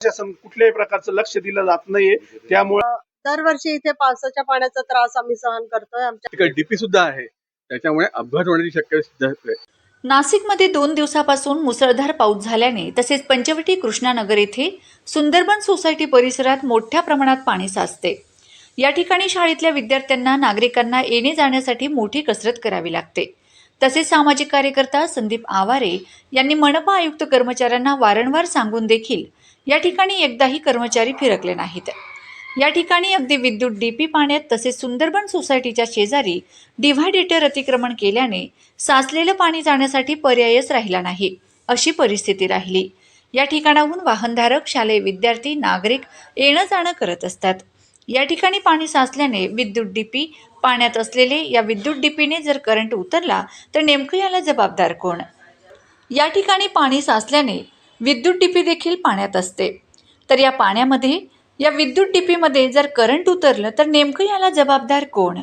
प्रशासन कुठल्याही प्रकारचं लक्ष दिलं जात नाहीये. त्यामुळे दरवर्षी इथे पावसाच्या पाण्याचा त्रास आम्ही सहन करतोय. आमच्या तिकडे डीपी सुद्धा आहे. त्याच्यामुळे अपघात होण्याची शक्यता नाशिकमध्ये दोन दिवसापासून मुसळधार पाऊस झाल्याने तसेच पंचवटी कृष्णानगर येथे सुंदरबन सोसायटी परिसरात मोठ्या प्रमाणात पाणी साचते. या ठिकाणी शाळेतल्या विद्यार्थ्यांना नागरिकांना येणे जाण्यासाठी मोठी कसरत करावी लागते. तसेच सामाजिक कार्यकर्ता संदीप आवारे यांनी मनपा आयुक्त कर्मचाऱ्यांना वारंवार सांगून देखील या ठिकाणी एकदाही कर्मचारी फिरकले नाहीत. या ठिकाणी अगदी विद्युत डीपी पाण्यात तसेच सुंदरबन सोसायटीच्या शेजारी डिव्हायडेटर अतिक्रमण केल्याने साचलेलं पाणी जाण्यासाठी पर्यायच राहिला नाही अशी परिस्थिती राहिली. या ठिकाणाहून वाहनधारक शालेय विद्यार्थी नागरिक येणं जाणं करत असतात. या ठिकाणी पाणी साचल्याने विद्युत डीपी पाण्यात असलेले या विद्युत डीपीने जर करंट उतरला तर नेमकं याला जबाबदार कोण? या ठिकाणी पाणी साचल्याने विद्युत डीपी देखील पाण्यात असते. तर या पाण्यामध्ये या विद्युत डीपीमध्ये जर करंट उतरलं तर नेमकं याला जबाबदार कोण?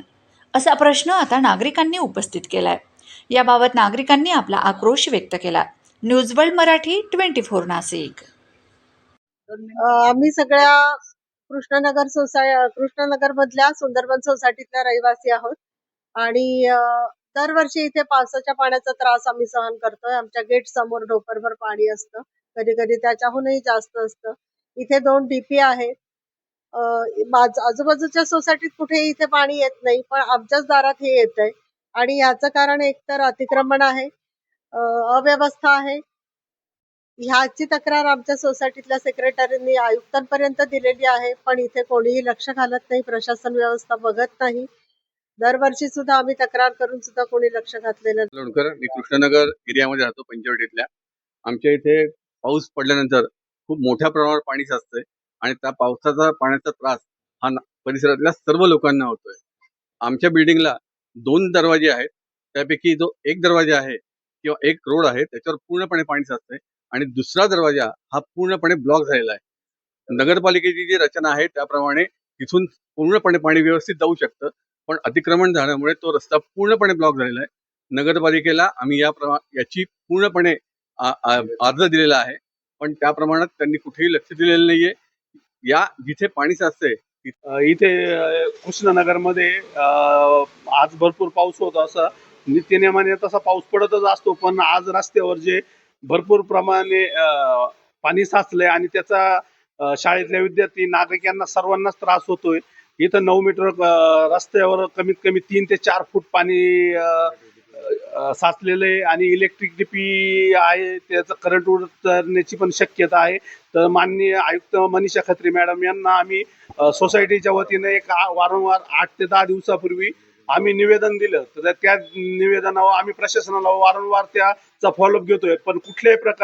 असा प्रश्न आता नागरिकांनी उपस्थित केलाय. याबाबत नागरिकांनी आपला आक्रोश व्यक्त केला. News world Marathi twenty four Nashik. आम्ही सगळ्या कृष्णनगर सोसाय कृष्णनगर मधल्या सुंदरबन सोसायटीतल्या रहिवासी आहोत. आणि दरवर्षी इथे पावसाच्या पाण्याचा त्रास आम्ही सहन करतोय. आमच्या गेट समोर ढोपरभर पाणी असतं. कधी कधी त्याच्याहूनही जास्त असतं. इथे दोन डीपी आहेत. आजूबाजूच्या सोसायटीत कुठेही इथे पाणी येत नाही पण आमच्याच दारात हे येत आहे आणि याचं कारण एकतर अतिक्रमण आहे अव्यवस्था आहे. ह्याची तक्रार आमच्या सोसायटीतल्या सेक्रेटरींनी आयुक्तांपर्यंत दिलेली आहे पण इथे कोणीही लक्ष घालत नाही प्रशासन व्यवस्था बघत नाही. दरवर्षी सुद्धा आम्ही तक्रार करून सुद्धा कोणी लक्ष घातलेलं नाही. लोणकर मी कृष्णनगर एरियामध्ये राहतो पंचवटीतल्या. आमच्या इथे पाऊस पडल्यानंतर खूप मोठ्या प्रमाणावर पाणी साचतंय आणि त्या पावसाचा पाण्याचा त्रास हा परिसरातल्या सर्व लोकांना होतोय. आमच्या बिल्डिंगला दोन दरवाजे आहेत. त्यापैकी जो एक दरवाजा आहे किंवा एक रोड आहे त्याच्यावर पूर्णपणे पाणी साचतंय आणि दुसरा दरवाजा हा पूर्णपणे ब्लॉक झालेला आहे. नगरपालिकेची जी रचना आहे त्याप्रमाणे तिथून पूर्णपणे पाणी व्यवस्थित जाऊ शकतं पण अतिक्रमण झाल्यामुळे तो रस्ता पूर्णपणे ब्लॉक झालेला आहे. नगरपालिकेला आम्ही या प्रमा याची पूर्णपणे अर्ज दिलेला आहे. पण त्या प्रमाणात त्यांनी कुठेही लक्ष दिलेलं नाहीये. या जिथे पाणी साचतंय इथे कृष्णनगरमध्ये आज भरपूर पाऊस होत असा. नित्यनियमाने तसा पाऊस पडतच असतो पण आज रस्त्यावर जे भरपूर प्रमाणे पाणी साचलंय आणि त्याचा शाळेतल्या विद्यार्थी नागरिकांना सर्वांनाच त्रास होतोय. इथं नऊ मीटर रस्त्यावर कमीत कमी तीन ते चार फूट पाणी साचलेलं आहे आणि इलेक्ट्रिक डीपी आहे त्याचं करंट उतरण्याची पण शक्यता आहे. तर माननीय आयुक्त मनीषा खत्री मॅडम यांना आम्ही सोसायटीच्या वतीने एक वारंवार आठ ते दहा दिवसापूर्वी आम्ही निवेदन दिलं. तर त्या निवेदनावर आम्ही प्रशासनाला वारंवार त्याचा फॉलोअप घेतोय. पण कुठल्याही प्रकार